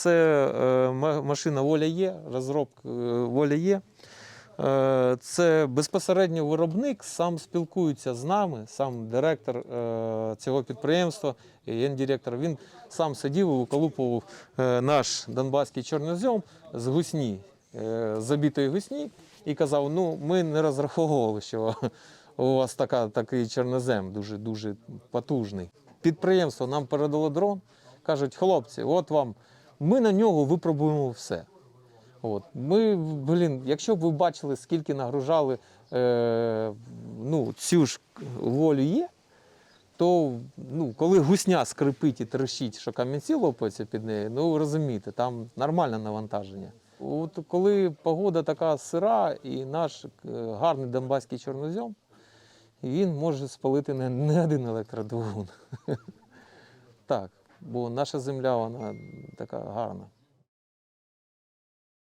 це е, машина Воля є, розробка е, Воля є. Е, Це безпосередньо виробник сам спілкується з нами, сам директор цього підприємства, гендиректор. Він сам сидів і виколупував е, наш донбаський чорнозем з гусні, з забитої гусні, і казав: ну, ми не розраховували, що у вас така, такий чорнозем дуже дуже потужний. Підприємство нам передало дрон, кажуть, хлопці, от вам, ми на нього випробуємо все. От. Ми, блін, якщо б ви бачили, скільки нагружали е, ну, цю ж волю є, то ну, коли гусня скрипить і трещить, що камінці лопаються під нею, ну розумієте, там нормальне навантаження. От коли погода така сира і наш е, гарний донбаський чорнозем, він може спалити не один електродвигун. Так, бо наша земля вона така гарна.